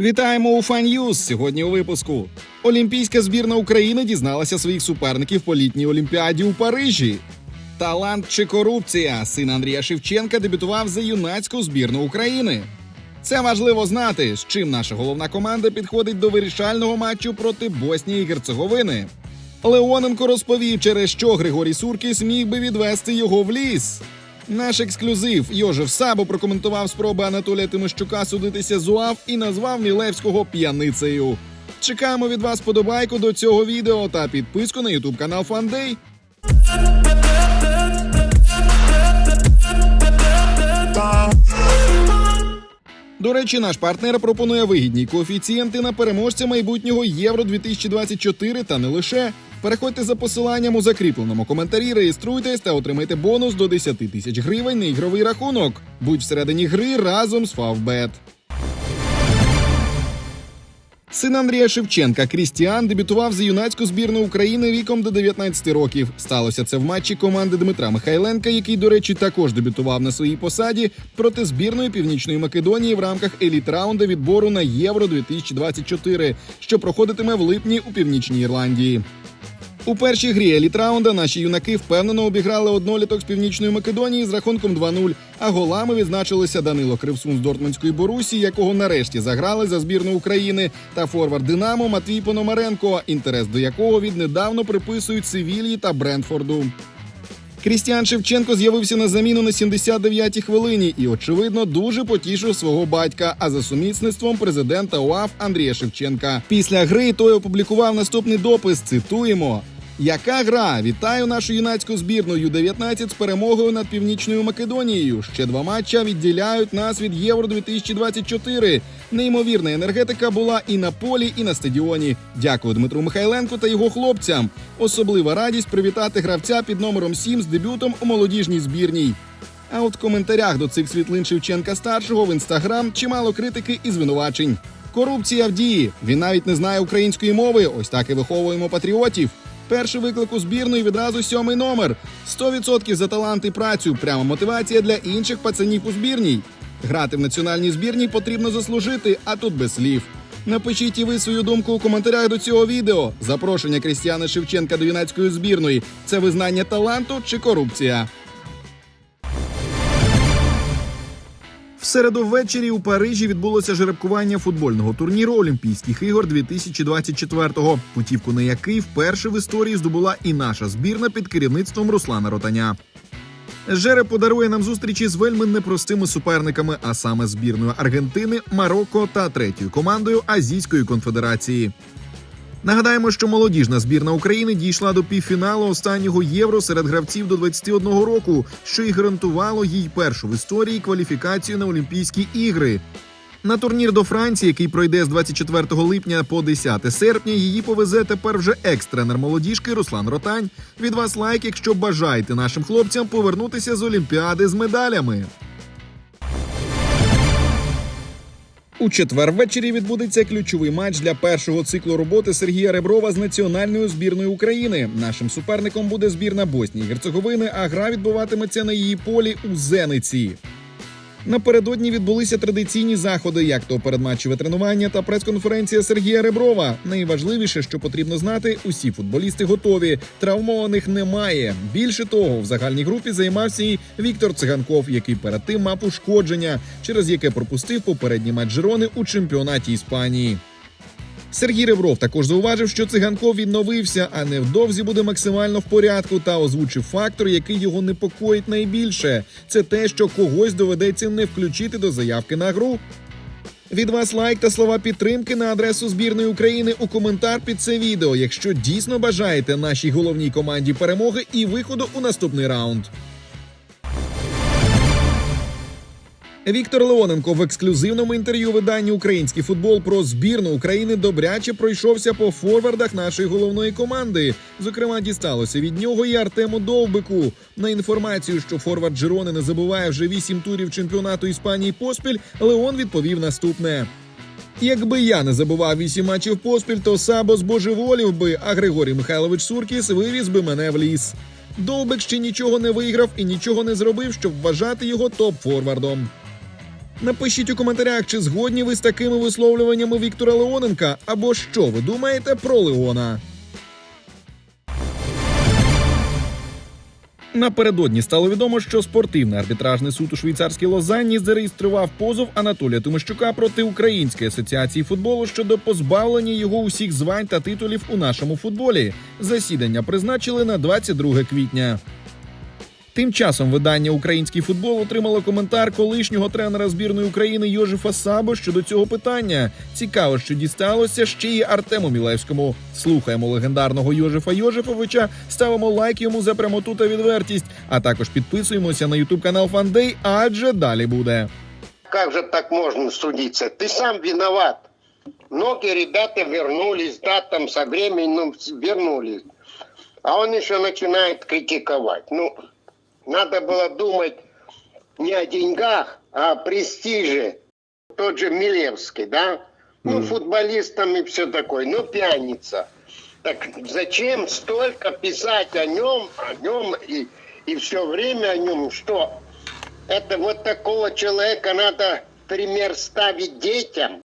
Вітаємо у Фан-Ньюз! Сьогодні у випуску. Олімпійська збірна України дізналася своїх суперників по літній олімпіаді у Парижі. Талант чи корупція? Син Андрія Шевченка дебютував за юнацьку збірну України. Це важливо знати, з чим наша головна команда підходить до вирішального матчу проти Боснії і Герцеговини. Леоненко розповів, через що Григорій Суркіс міг би відвести його в ліс. Наш ексклюзив Йожев Сабо прокоментував спроби Анатолія Тимощука судитися з УАВ і назвав Мілевського п'яницею. Чекаємо від вас подобайку до цього відео та підписку на ютуб канал Фандей. До речі, наш партнер пропонує вигідні коефіцієнти на переможця майбутнього Євро 2024 та не лише. Переходьте за посиланням у закріпленому коментарі, реєструйтесь та отримайте бонус до 10 тисяч гривень на ігровий рахунок. Будь всередині гри разом з Фавбет. Син Андрія Шевченка Крістіан дебютував за юнацьку збірну України віком до 19 років. Сталося це в матчі команди Дмитра Михайленка, який, до речі, також дебютував на своїй посаді проти збірної Північної Македонії в рамках еліт-раунду відбору на Євро 2024, що проходитиме в липні у Північній Ірландії. У першій грі елітраунда наші юнаки впевнено обіграли одноліток з північної Македонії з рахунком 2-0, а голами відзначилися Данило Кривсун з Дортмундської Борусі, якого нарешті заграли за збірну України, та форвард Динамо Матвій Пономаренко, інтерес до якого віднедавно приписують Севілії та Брентфорду. Крістіан Шевченко з'явився на заміну на 79-й хвилині і, очевидно, дуже потішив свого батька, а за сумісництвом президента УАФ Андрія Шевченка. Після гри той опублікував наступний допис. Цитуємо. Яка гра? Вітаю нашу юнацьку збірну Ю-19 з перемогою над Північною Македонією. Ще два матча відділяють нас від Євро 2024. Неймовірна енергетика була і на полі, і на стадіоні. Дякую Дмитру Михайленку та його хлопцям. Особлива радість привітати гравця під номером 7 з дебютом у молодіжній збірній. А от в коментарях до цих світлин Шевченка старшого в інстаграм чимало критики і звинувачень. Корупція в дії. Він навіть не знає української мови. Ось так і виховуємо патріотів. Перший виклик у збірну і відразу сьомий номер. 100% за талант і працю. Пряма мотивація для інших пацанів у збірній. Грати в національній збірній потрібно заслужити, а тут без слів. Напишіть і ви свою думку у коментарях до цього відео. Запрошення Крістіана Шевченка до юнацької збірної це визнання таланту чи корупція. Середу ввечері у Парижі відбулося жеребкування футбольного турніру Олімпійських ігор 2024-го, путівку на який вперше в історії здобула і наша збірна під керівництвом Руслана Ротаня. Жереб подарує нам зустрічі з вельми непростими суперниками, а саме збірною Аргентини, Марокко та третьою командою Азійської конфедерації. Нагадаємо, що молодіжна збірна України дійшла до півфіналу останнього євро серед гравців до 21 року, що й гарантувало їй першу в історії кваліфікацію на Олімпійські ігри. На турнір до Франції, який пройде з 24 липня по 10 серпня, її повезе тепер вже екс-тренер молодіжки Руслан Ротань. Від вас лайк, якщо бажаєте нашим хлопцям повернутися з Олімпіади з медалями. У четвер ввечері відбудеться ключовий матч для першого циклу роботи Сергія Реброва з національною збірною України. Нашим суперником буде збірна Боснії Герцеговини, а гра відбуватиметься на її полі у Зениці. Напередодні відбулися традиційні заходи, як то передматчеве тренування та прес-конференція Сергія Реброва. Найважливіше, що потрібно знати, усі футболісти готові. Травмованих немає. Більше того, в загальній групі займався і Віктор Циганков, який перед тим мав ушкодження, через яке пропустив попередній матч Жерони у чемпіонаті Іспанії. Сергій Ребров також зауважив, що циганков відновився, а невдовзі буде максимально в порядку та озвучив фактор, який його непокоїть найбільше. Це те, що когось доведеться не включити до заявки на гру. Від вас лайк та слова підтримки на адресу збірної України у коментар під це відео, якщо дійсно бажаєте нашій головній команді перемоги і виходу у наступний раунд. Віктор Леоненко в ексклюзивному інтерв'ю виданню Український футбол про збірну України добряче пройшовся по форвардах нашої головної команди. Зокрема, дісталося від нього і Артему Довбику. На інформацію, що форвард Жирони не забуває вже вісім турів чемпіонату Іспанії поспіль. Леон відповів наступне. Якби я не забував вісім матчів поспіль, то Сабо збожеволів би, а Григорій Михайлович Суркіс вивіз би мене в ліс. Довбик ще нічого не виграв і нічого не зробив, щоб вважати його топ-форвардом. Напишіть у коментарях, чи згодні ви з такими висловлюваннями Віктора Леоненка, або що ви думаєте про Леона. Напередодні стало відомо, що спортивний арбітражний суд у швейцарській Лозанні зареєстрував позов Анатолія Тимощука проти Української асоціації футболу щодо позбавлення його усіх звань та титулів у нашому футболі. Засідання призначили на 22 квітня. Тим часом видання Український футбол отримало коментар колишнього тренера збірної України Йожефа Сабо щодо цього питання. Цікаво, що дісталося ще й Артему Мілевському. Слухаємо легендарного Йожефа Йожефовича, ставимо лайк йому за прямоту та відвертість, а також підписуємося на ютуб канал Фандей, адже далі буде. Как же так можно судиться? Ты сам виноват. Многие ребята вернулись, да, там со временем вернулись. А он еще начинает критиковать. Ну, надо было думать не о деньгах, а о престиже. Тот же Милевский, да? Ну, футболистам и все такое. Ну, пьяница. Так зачем столько писать о нем, о нем и, и все время о нем, что это вот такого человека надо пример ставить детям.